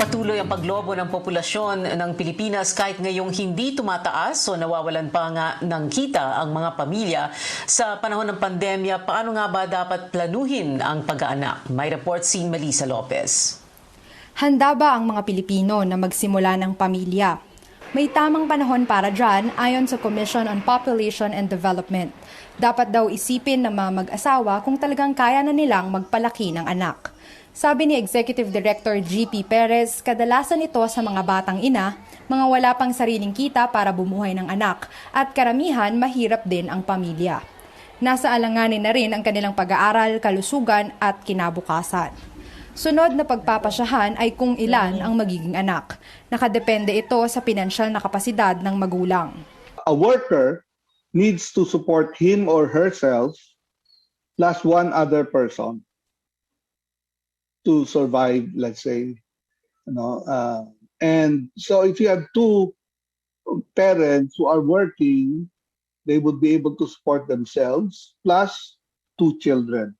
Patuloy ang paglobo ng populasyon ng Pilipinas kahit ngayong hindi tumataas o nawawalan pa nga ng kita ang mga pamilya. Sa panahon ng pandemya, paano nga ba dapat planuhin ang pag-aanak? May report si Melissa Lopez. Handa ba ang mga Pilipino na magsimula ng pamilya? May tamang panahon para dyan ayon sa Commission on Population and Development. Dapat daw isipin ng mga mag-asawa kung talagang kaya na nilang magpalaki ng anak. Sabi ni Executive Director GP Perez, kadalasan ito sa mga batang ina, mga wala pang sariling kita para bumuhay ng anak, at karamihan mahirap din ang pamilya. Nasa alanganin na rin ang kanilang pag-aaral, kalusugan at kinabukasan. Sunod na pagpapasyahan ay kung ilan ang magiging anak. Nakadepende ito sa pinansyal na kapasidad ng magulang. a worker needs to support him or herself plus one other person to survive, let's say. You know, uh, and so if you have two parents who are working, they would be able to support themselves plus two children.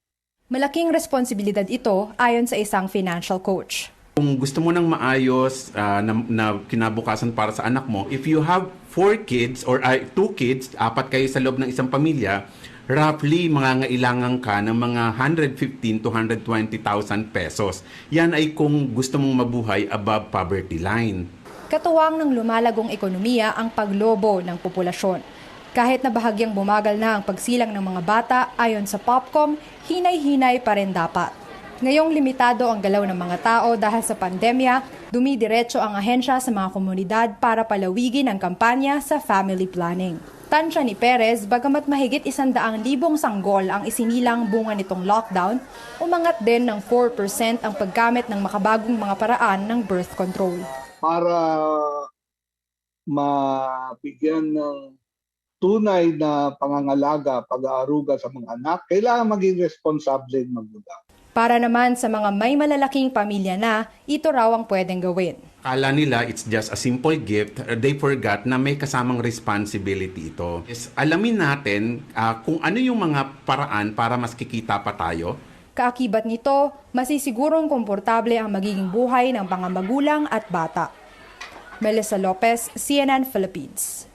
Malaking responsibilidad ito ayon sa isang financial coach. Kung gusto mo ng maayos ah, na, na kinabukasan para sa anak mo, if you have four kids or ay, two kids, apat kayo sa loob ng isang pamilya, roughly mangangailangan ka ng mga 115 to 120,000 pesos. Yan ay kung gusto mong mabuhay above poverty line. Katuwang ng lumalagong ekonomiya ang paglobo ng populasyon. Kahit na bahagyang bumagal na ang pagsilang ng mga bata, ayon sa Popcom, hinay-hinay pa rin dapat. Ngayong limitado ang galaw ng mga tao dahil sa pandemya, dumidiretso ang ahensya sa mga komunidad para palawigin ang kampanya sa family planning. Tansya ni Perez, bagamat mahigit isandaang libong sanggol ang isinilang bunga nitong lockdown, umangat din ng 4% ang paggamit ng makabagong mga paraan ng birth control. Para mabigyan ng tunay na pangangalaga, pag-aaruga sa mga anak, kailangan maging responsable ng magulang. Para naman sa mga may malalaking pamilya na, ito raw ang pwedeng gawin. Kala nila it's just a simple gift. They forgot na may kasamang responsibility ito. Is alamin natin ah, kung ano yung mga paraan para mas kikita pa tayo Kaakibat nito, masisigurong komportable ang magiging buhay ng mga magulang at bata. Melissa Lopez, CNN Philippines.